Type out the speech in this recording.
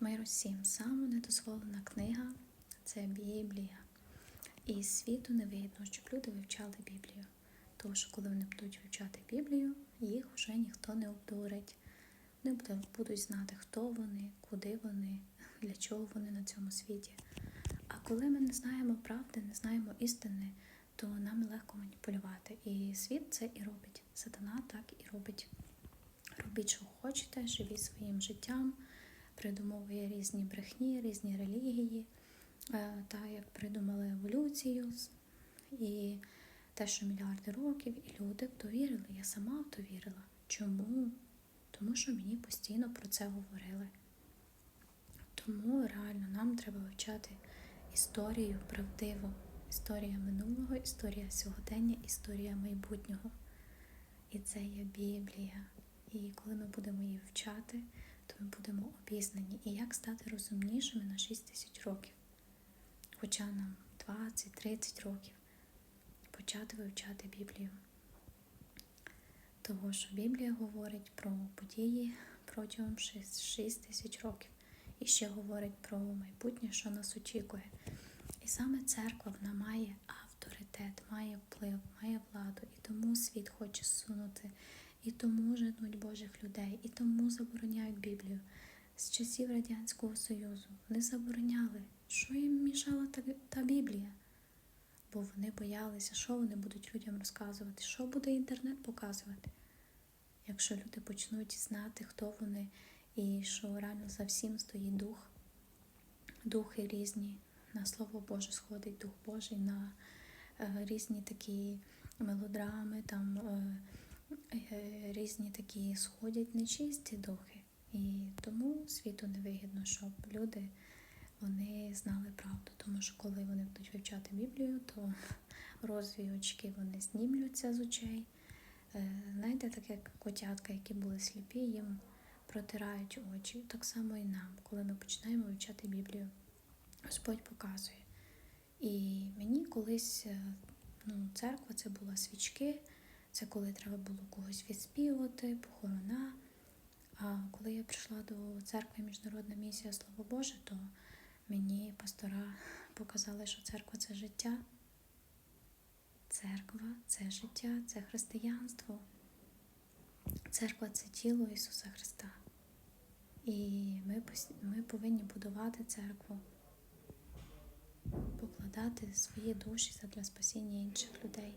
Мир усім. Саме недозволена книга це Біблія. І світу не видно, щоб люди вивчали Біблію. Тому що коли вони будуть вивчати Біблію, їх вже ніхто не обдурить. Вони будуть знати, хто вони, куди вони, для чого вони на цьому світі. А коли ми не знаємо правди, не знаємо істини, то нам легко маніпулювати. І світ це і робить. Сатана так і робить. Робіть, що хочете, живіть своїм життям, придумовує різні брехні, різні релігії, е, та як придумали еволюцію і те, що мільярди років, і люди в то вірили. Я сама в то вірила. Чому? Тому що мені постійно про це говорили. Тому реально нам треба вивчати історію правдиво. Історія минулого, історія сьогодення, історія майбутнього. І це є Біблія. І коли ми будемо її вчати, то ми будемо обізнані. І як стати розумнішими на 6 тисяч років. Хоча нам 20-30 років почати вивчати Біблію. Того, що Біблія говорить про події протягом 6 тисяч років. І ще говорить про майбутнє, що нас очікує. І саме церква вона має авторитет, має вплив, має владу, і тому світ хоче сунути, і тому женуть Божих людей, і тому забороняють Біблію. З часів Радянського Союзу вони забороняли, що їм мішала та, та Біблія. Бо вони боялися, що вони будуть людям розказувати, що буде інтернет показувати. Якщо люди почнуть знати, хто вони, і що реально за всім стоїть дух, духи різні, на Слово Боже сходить Дух Божий, на е, різні такі мелодрами, там е, різні такі сходять нечисті духи. І тому світу не вигідно, щоб люди вони знали правду. Тому що коли вони будуть вивчати Біблію, то розові очки вони знімлються з очей. Е, Знаєте, так як котятка, які були сліпі, їм протирають очі. Так само і нам, коли ми починаємо вивчати Біблію. Господь показує. І мені колись е, ну, церква це була свічки, це коли треба було когось відспівати, похорона. А коли я прийшла до церкви Міжнародна місія Слово Боже, то мені пастора показали, що церква це життя. Церква це життя, це християнство. Церква це тіло Ісуса Христа. І ми, ми повинні будувати церкву, покладати свої душі задля спасіння інших людей.